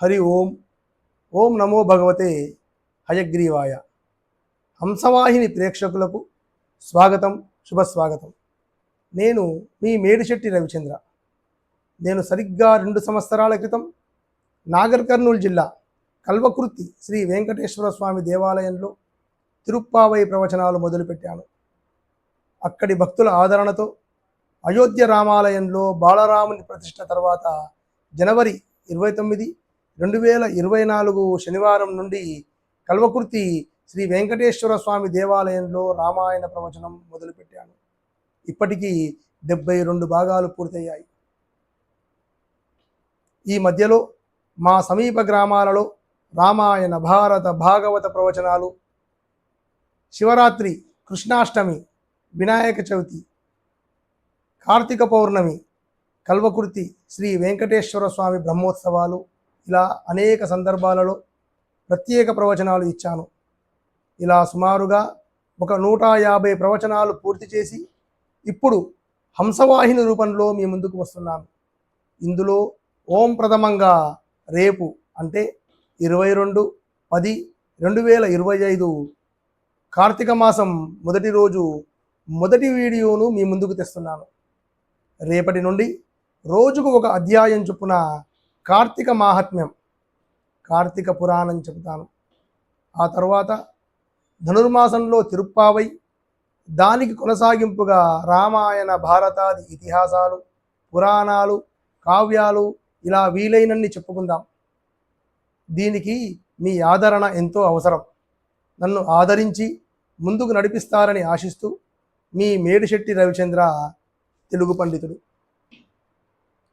హరి ఓం ఓం నమో భగవతే హయగ్రీవాయ. హంసవాహిని ప్రేక్షకులకు స్వాగతం శుభస్వాగతం. నేను మీ మేడిశెట్టి రవిచంద్ర. నేను సరిగ్గా రెండు సంవత్సరాల క్రితం నాగర్ కర్నూలు జిల్లా కల్వకుర్తి శ్రీ వెంకటేశ్వర స్వామి దేవాలయంలో తిరుప్పావై ప్రవచనాలు మొదలుపెట్టాను. అక్కడి భక్తుల ఆదరణతో అయోధ్య రామాలయంలో బాలరాముని ప్రతిష్ట తర్వాత జనవరి ఇరవై తొమ్మిది రెండు వేల ఇరవై నాలుగు శనివారం నుండి కల్వకుర్తి శ్రీ వెంకటేశ్వర స్వామి దేవాలయంలో రామాయణ ప్రవచనం మొదలుపెట్టాను. ఇప్పటికీ డెబ్బై రెండు భాగాలు పూర్తయ్యాయి. ఈ మధ్యలో మా సమీప గ్రామాలలో రామాయణ భారత భాగవత ప్రవచనాలు శివరాత్రి కృష్ణాష్టమి వినాయక చవితి కార్తీక పౌర్ణమి కల్వకుర్తి శ్రీ వెంకటేశ్వర స్వామి బ్రహ్మోత్సవాలు ఇలా అనేక సందర్భాలలో ప్రత్యేక ప్రవచనాలు ఇచ్చాను. ఇలా సుమారుగా ఒక నూట యాభై ప్రవచనాలు పూర్తి చేసి ఇప్పుడు హంసవాహిని రూపంలో మీ ముందుకు వస్తున్నాను. ఇందులో ఓం ప్రథమంగా రేపు అంటే ఇరవై రెండు పది రెండు వేల ఇరవై ఐదు కార్తీక మాసం మొదటి రోజు మొదటి వీడియోను మీ ముందుకు తెస్తున్నాను. రేపటి నుండి రోజుకు ఒక అధ్యాయం చొప్పున కార్తీక మాహాత్మ్యం. కార్తీక పురాణం చెబుతాను. ఆ తర్వాత ధనుర్మాసంలో తిరుప్పావై దానికి కొనసాగింపుగా రామాయణ భారతాది ఇతిహాసాలు పురాణాలు కావ్యాలు ఇలా వీలైనన్ని చెప్పుకుందాం. దీనికి మీ ఆదరణ ఎంతో అవసరం. నన్ను ఆదరించి ముందుకు నడిపిస్తారని ఆశిస్తూ మీ మేడిశెట్టి రవిచంద్ర తెలుగు పండితుడు.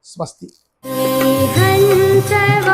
స్వస్తి. time.